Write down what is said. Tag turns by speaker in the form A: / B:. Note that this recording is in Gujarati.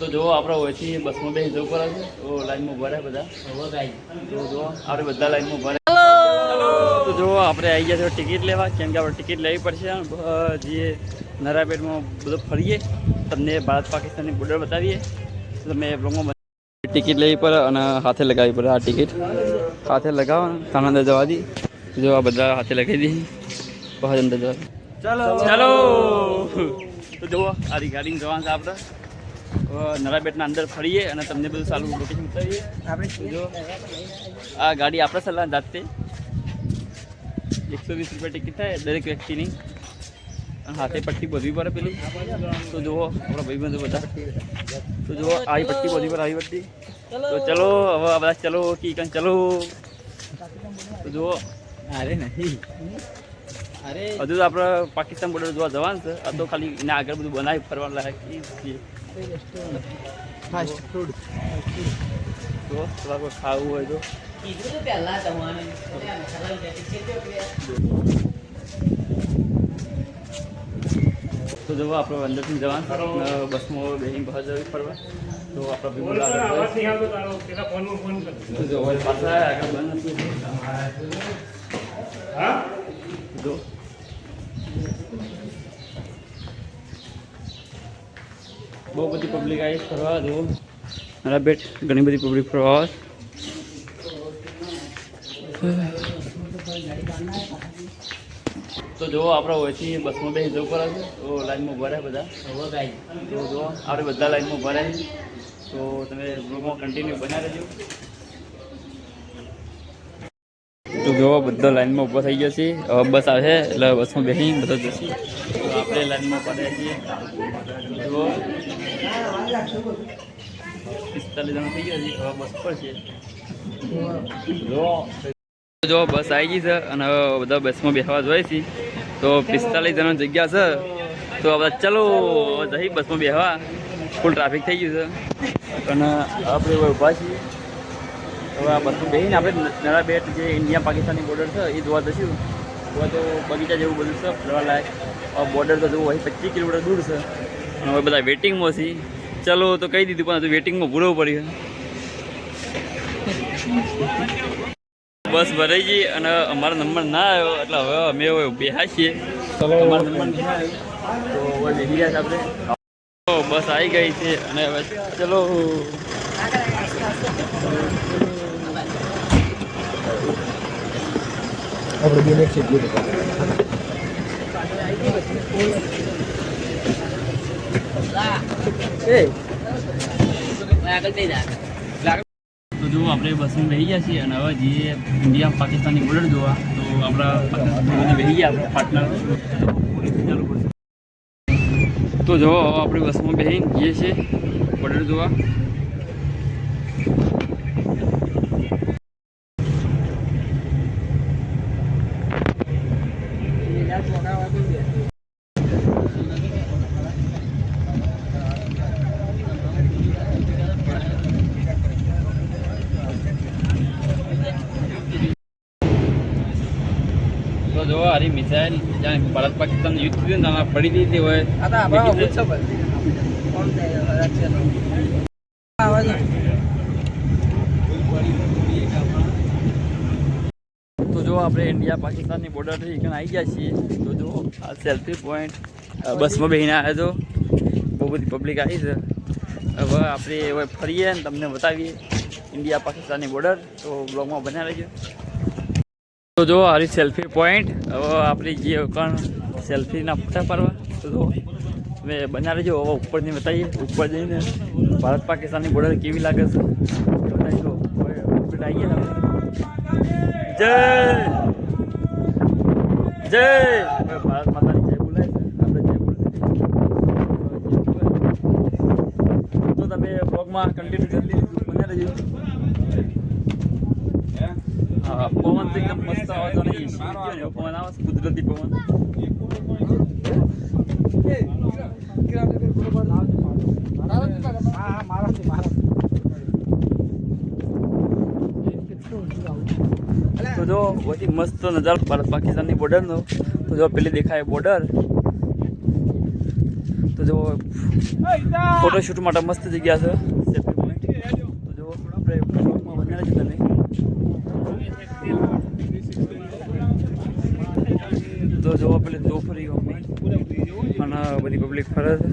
A: તો જો આપણે ઓછી બસમાં બે જવું પડે છે. તો લાઈનમાં ભરે બધા. તો જો આપણે બધા લાઈનમાં ભરે તો જો આપણે આવી ગયા છે ટિકિટ લેવા. કેમ કે આપણે ટિકિટ લેવી પડશે જે નરાપેટમાં બધું ફરીએ. તમને ભારત પાકિસ્તાનની બોર્ડર બતાવીએ. તો તમે બ્લોગમાં ટિકિટ લેવી પડે અને હાથે લગાવવી પડે આ ટિકિટ. હાથે લગાવો તાના અંદર જવા દી. જો આ બધા હાથે લગાવી દીધી બહાર અંદર જવા ચાલો. ચાલો. તો જુઓ આ રિગાર્ડિંગ જવાનું છે આપણે. હવે નરાબેટના અંદર ફરીએ અને તમને બધું સારું લોકેશન બતાવીએ. આ ગાડી આપણે સલાહ જાતે. એકસો વીસ રૂપિયા ટિકિટ થાય દરેક વ્યક્તિની. અને હાથે પટ્ટી બધવી પડે પેલી. તો જુઓ, આપણા ભાઈબંધો બધા. તો જુઓ, આવી પટ્ટી બધી પર આવી પટ્ટી. તો ચલો, હવે બધા ચલો, કી ચલો. તો જુઓ.
B: અરે નહીં.
A: હજુ તો આપણે પાકિસ્તાન બોર્ડર જોવા જવાનું છે. આ તો ખાલી એના આગળ બધું બનાવી ફરવા લાયક એ જ
B: ફાસ્ટ ફૂડ
A: તો થોડા કોઈ ખાવું હોય તો.
B: તો પહેલા તમારે
A: જો આપણે. અંદરથી જવાનું છે. બસમાં બેસીને બહાર જવી ફરવા તો આપણે જો પાછા આગળ બંધ નથી. જો બહુ બધી પબ્લિક આવી ફરવા જો મારા બેટ ઘણી બધી પબ્લિક ફરવા આવે તો જો આપણે ઓછી બસમાં બેસી જવું પડે છે. તો લાઈનમાં ભરાય બધા. તો જો આપણે બધા લાઈનમાં ભરાય છે. તો તમે ગ્રુપમાં કન્ટિન્યુ બનાવી રહેજો. તો જો બધા લાઈનમાં ઊભા થઈ ગયા છે. હવે બસ આવે એટલે બસમાં બેસી બધા જશે તો આપણે લાઈનમાં પડે છીએ. જુઓ. પિસ્તાલીસ જણા થઈ ગયા છે હવે બસ પર છે. જો જો બસ આવી ગઈ છે અને હવે બધા બસમાં બેસવા જોઈએ છે તો પિસ્તાલીસ જણા જગ્યા છે. તો હવે ચલો જઈ બસમાં બેસવા. ફૂલ ટ્રાફિક થઈ ગયું છે. અને આપણે ઊભા છીએ. હવે આ બધું બેસીને આપણે નળા બેટ જે ઇન્ડિયા પાકિસ્તાનની બોર્ડર છે એ જોવા જશું જોવા તો બગીચા જેવું બધું છે ફરવા લાયક. બોર્ડર તો જોવું અહીં પચીસ કિલોમીટર દૂર છે. અને હવે બધા વેટિંગમાં છે ચલો તો કહી દીધું પણ હજુ વેટિંગમાં ભૂલવું પડ્યું. બસ ભરાઈ ગઈ અને અમારો નંબર ના આવ્યો એટલે હવે અમે હવે બેહા છીએ અમારો નંબર નહીં આવ્યો. તો હવે ગયા આપણે. બસ આવી ગઈ છે અને હવે ચલો.
B: આપણે બેને છે આગળ થઈ
A: તો જો આપણે બસમાં બેસી ગયા છીએ અને હવે જઈએ ઇન્ડિયા પાકિસ્તાનની બોર્ડર જોવા તો આપણા પાકિસ્તાન બેસી ગયા આપણે પાર્ટનર તો જો હવે આપણે બસમાં બેસીને જઈએ છીએ બોર્ડર જોવા. જો આરી મિસાઇલ જાણે ભારત પાકિસ્તાન યુદ્ધ થયું ને પડી દીધી હોય તો જો આપણે ઇન્ડિયા પાકિસ્તાનની બોર્ડરથી એકણ આવી ગયા છીએ. તો જો આ સેલ્ફી પોઈન્ટ બસમાં બેહીને આવ્યા તો બહુ બધી પબ્લિક આવી છે. હવે આપણે હવે ફરીએ ને તમને બતાવીએ ઇન્ડિયા પાકિસ્તાનની બોર્ડર તો બ્લોગમાં બન્યા રહેજો તો જો હારી સેલ્ફી પોઈન્ટ હવે આપણી જે પણ સેલ્ફીના ફોટા પાડવા, તો જો તમે જો હવે ઉપરથી બતાવીએ. ઉપર જઈને ભારત પાકિસ્તાનની બોર્ડર કેવી લાગે છે? બતાવી આવીએ જય! જય! ભારત માતાની જય બોલાય આપણે જય બોલાય તો તમે બ્લોગમાં કન્ટિન્યુ જલ્દી બન્યા રહેજો. પવન તો એકદમ મસ્ત આવે છે નહીં શીખી ગયો ને પવન આવે છે? કુદરતી પવન. તો જો બધી મસ્ત નજારો ભારત પાકિસ્તાનની બોર્ડરનો તો જો, પેલી દેખાય બોર્ડર તો જો ફોટોશૂટ માટે મસ્ત જગ્યા છે. પોઈન્ટ તો જો, આપણે બ્લોગમાં બન્યા છે તમે. તો જો પેલી દોફરી અને બધી પબ્લિક ફરે છે.